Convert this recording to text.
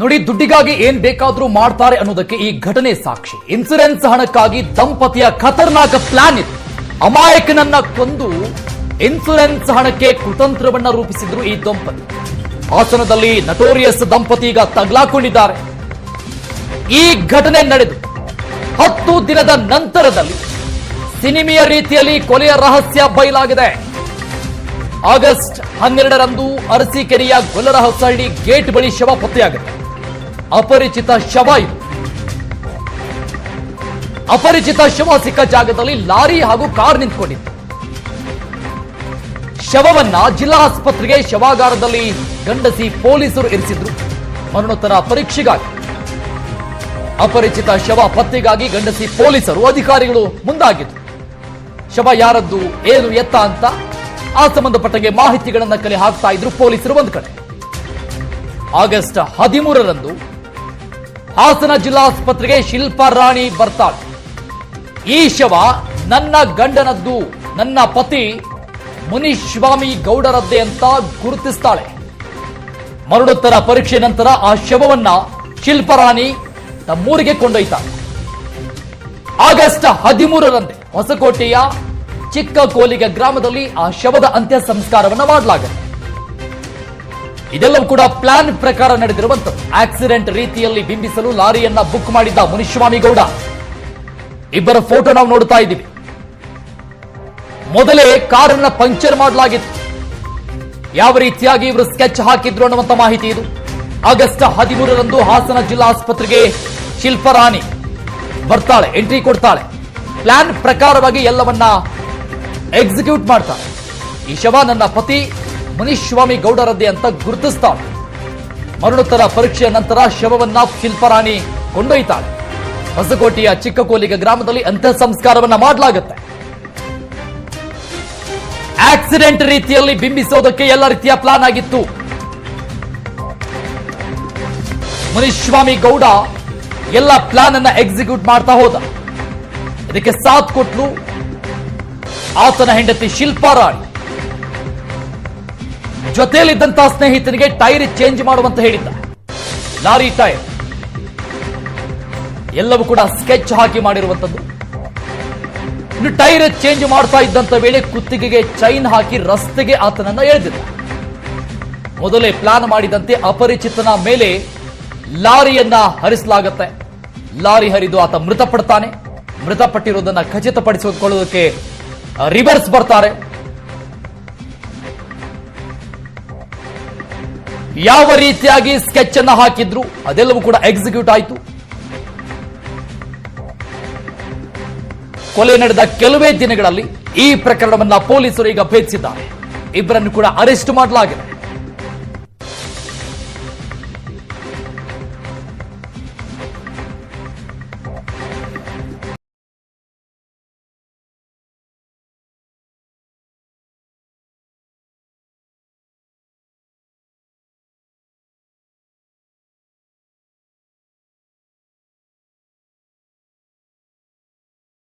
ನೋಡಿ, ದುಡ್ಡಿಗಾಗಿ ಏನ್ ಬೇಕಾದ್ರೂ ಮಾಡ್ತಾರೆ ಅನ್ನೋದಕ್ಕೆ ಈ ಘಟನೆ ಸಾಕ್ಷಿ. ಇನ್ಸೂರೆನ್ಸ್ ಹಣಕ್ಕಾಗಿ ದಂಪತಿಯ ಖತರ್ನಾಕ ಪ್ಲಾನ್ ಇತ್ತು ಅಮಾಯಕನನ್ನ ಕೊಂದು ಇನ್ಸೂರೆನ್ಸ್ ಹಣಕ್ಕೆ ಕುತಂತ್ರವನ್ನ ರೂಪಿಸಿದ್ರು ಈ ದಂಪತಿ. ಹಾಸನದಲ್ಲಿ ನಟೋರಿಯಸ್ ದಂಪತಿ ಈಗ ತಗ್ಲಾಕೊಂಡಿದ್ದಾರೆ. ಈ ಘಟನೆ ನಡೆದು ಹತ್ತು ದಿನದ ನಂತರದಲ್ಲಿ ಸಿನಿಮೆಯ ರೀತಿಯಲ್ಲಿ ಕೊಲೆಯ ರಹಸ್ಯ ಬಯಲಾಗಿದೆ. ಆಗಸ್ಟ್ ಹನ್ನೆರಡರಂದು ಅರಸೀಕೆರೆಯ ಗೊಲ್ಲರಹೊಸಹಳ್ಳಿ ಗೇಟ್ ಬಳಿ ಶವ ಪತ್ತೆಯಾಗುತ್ತೆ ಅಪರಿಚಿತ ಶವ ಇದು. ಅಪರಿಚಿತ ಶವ ಸಿಕ್ಕ ಜಾಗದಲ್ಲಿ ಲಾರಿ ಹಾಗೂ ಕಾರ್ ನಿಂತ್ಕೊಂಡಿತ್ತು. ಶವವನ್ನ ಜಿಲ್ಲಾ ಆಸ್ಪತ್ರೆಗೆ ಶವಾಗಾರದಲ್ಲಿ ಗಂಡಸಿ ಪೊಲೀಸರು ಇರಿಸಿದ್ರು. ಮರಣೋತ್ತರ ಪರೀಕ್ಷೆಗಾಗಿ. ಅಪರಿಚಿತ ಶವ ಪತ್ತೆಗಾಗಿ ಗಂಡಸಿ ಪೊಲೀಸರು ಅಧಿಕಾರಿಗಳು ಮುಂದಾಗಿದ್ರು. ಶವ ಯಾರದ್ದು, ಏನು, ಎತ್ತ ಅಂತ ಆ ಸಂಬಂಧಪಟ್ಟಂಗೆ ಮಾಹಿತಿಗಳನ್ನ ಕಲೆ ಹಾಕ್ತಾ ಇದ್ರು ಪೊಲೀಸರು ಒಂದು ಕಡೆ. ಆಗಸ್ಟ್ ಹದಿಮೂರರಂದು ಹಾಸನ ಜಿಲ್ಲಾಸ್ಪತ್ರೆಗೆ ಶಿಲ್ಪಾ ರಾಣಿ ಬರ್ತಾಳೆ. ಈ ಶವ ನನ್ನ ಗಂಡನದ್ದು, ನನ್ನ ಪತಿ ಮುನಿಸ್ವಾಮಿ ಗೌಡರದ್ದೇ ಅಂತ ಗುರುತಿಸ್ತಾಳೆ. ಮರಣೋತ್ತರ ಪರೀಕ್ಷೆ ನಂತರ ಆ ಶವವನ್ನ ಶಿಲ್ಪರಾಣಿ ತಮ್ಮೂರಿಗೆ ಕೊಂಡೊಯ್ತಾಳೆ. ಆಗಸ್ಟ್ ಹದಿಮೂರರಂದೇ ಹೊಸಕೋಟೆಯ ಚಿಕ್ಕ ಕೋಲಿಗೆ ಗ್ರಾಮದಲ್ಲಿ ಆ ಶವದ ಅಂತ್ಯ ಸಂಸ್ಕಾರವನ್ನು ಮಾಡಲಾಗುತ್ತೆ. ಇದೆಲ್ಲವೂ ಕೂಡ ಪ್ಲಾನ್ ಪ್ರಕಾರ ನಡೆದಿರುವಂತದ್ದು ಆಕ್ಸಿಡೆಂಟ್ ರೀತಿಯಲ್ಲಿ ಬಿಂಬಿಸಲು ಲಾರಿಯನ್ನ ಬುಕ್ ಮಾಡಿದ್ದ ಮುನಿಸ್ವಾಮಿ ಗೌಡ ಇಬ್ಬರ ಫೋಟೋ ನಾವು ನೋಡ್ತಾ ಇದ್ದೀವಿ. ಮೊದಲೇ ಕಾರನ್ನ ಪಂಕ್ಚರ್ ಮಾಡಲಾಗಿತ್ತು. ಯಾವ ರೀತಿಯಾಗಿ ಇವರು ಸ್ಕೆಚ್ ಹಾಕಿದ್ರು ಅನ್ನುವಂತ ಮಾಹಿತಿ ಇದು. ಆಗಸ್ಟ್ ಹದಿಮೂರರಂದು ಹಾಸನ ಜಿಲ್ಲಾ ಆಸ್ಪತ್ರೆಗೆ ಶಿಲ್ಪರಾಣಿ ಬರ್ತಾಳೆ ಎಂಟ್ರಿ ಕೊಡ್ತಾಳೆ. ಪ್ಲಾನ್ ಪ್ರಕಾರವಾಗಿ ಎಲ್ಲವನ್ನ ಎಕ್ಸಿಕ್ಯೂಟ್ ಮಾಡ್ತಾಳೆ. ಈ ಶವ ನನ್ನ ಪತಿ ಮುನಿಸ್ವಾಮಿ ಗೌಡರದ್ದೇ ಅಂತ ಗುರುತಿಸ್ತಾಳೆ ಮರಣೋತ್ತರ ಪರೀಕ್ಷೆಯ ನಂತರ ಶವವನ್ನ ಶಿಲ್ಪರಾಣಿ ಕೊಂಡೊಯ್ತಾಳೆ. ಹೊಸಕೋಟೆಯ ಚಿಕ್ಕಕೋಲಿಗ ಗ್ರಾಮದಲ್ಲಿ ಅಂತ್ಯ ಸಂಸ್ಕಾರವನ್ನ ಮಾಡಲಾಗುತ್ತೆ. ಆಕ್ಸಿಡೆಂಟ್ ರೀತಿಯಲ್ಲಿ ಬಿಂಬಿಸೋದಕ್ಕೆ ಎಲ್ಲ ರೀತಿಯ ಪ್ಲಾನ್ ಆಗಿತ್ತು. ಮುನಿಸ್ವಾಮಿ ಗೌಡ ಎಲ್ಲ ಪ್ಲಾನ್ ಅನ್ನ ಎಕ್ಸಿಕ್ಯೂಟ್ ಮಾಡ್ತಾ ಹೋದ. ಇದಕ್ಕೆ ಸಾಥ್ ಕೊಟ್ಲು. ಆತನ ಹೆಂಡತಿ ಶಿಲ್ಪಾ ರಾಣಿ ಜೊತೆಯಲ್ಲಿದ್ದಂತಹ ಸ್ನೇಹಿತನಿಗೆ ಟೈರ್ ಚೇಂಜ್ ಮಾಡುವಂತ ಹೇಳಿದ್ದ. Lorry tyre. ಎಲ್ಲವೂ ಕೂಡ ಸ್ಕೆಚ್ ಹಾಕಿ ಮಾಡಿರುವಂತದ್ದು. ಇನ್ನು ಟೈರ್ ಚೇಂಜ್ ಮಾಡ್ತಾ ಇದ್ದಂತ ವೇಳೆ ಕುತ್ತಿಗೆಗೆ ಚೈನ್ ಹಾಕಿ ರಸ್ತೆಗೆ ಆತನನ್ನ ಎಳೆದಿದ್ದ. ಮೊದಲೇ ಪ್ಲಾನ್ ಮಾಡಿದಂತೆ ಅಪರಿಚಿತನ ಮೇಲೆ ಲಾರಿಯನ್ನ ಹರಿಸಲಾಗುತ್ತೆ. ಲಾರಿ ಹರಿದು ಆತ ಮೃತಪಡ್ತಾನೆ. ಮೃತಪಟ್ಟಿರೋದನ್ನ ಖಚಿತಪಡಿಸಿಕೊಳ್ಳೋದಕ್ಕೆ ರಿವರ್ಸ್ ಬರ್ತಾರೆ. ಯಾವ ರೀತಿಯಾಗಿ ಸ್ಕೆಚ್ ಅನ್ನ ಹಾಕಿದ್ರು, ಅದೆಲ್ಲವೂ ಕೂಡ ಎಕ್ಸಿಕ್ಯೂಟ್ ಆಯಿತು. ಕೊಲೆ ನಡೆದ ಕೆಲವೇ ದಿನಗಳಲ್ಲಿ ಈ ಪ್ರಕರಣವನ್ನ ಪೊಲೀಸರು ಈಗ ಭೇದಿಸಿದ್ದಾರೆ. ಇಬ್ಬರನ್ನು ಕೂಡ ಅರೆಸ್ಟ್ ಮಾಡಲಾಗಿದೆ.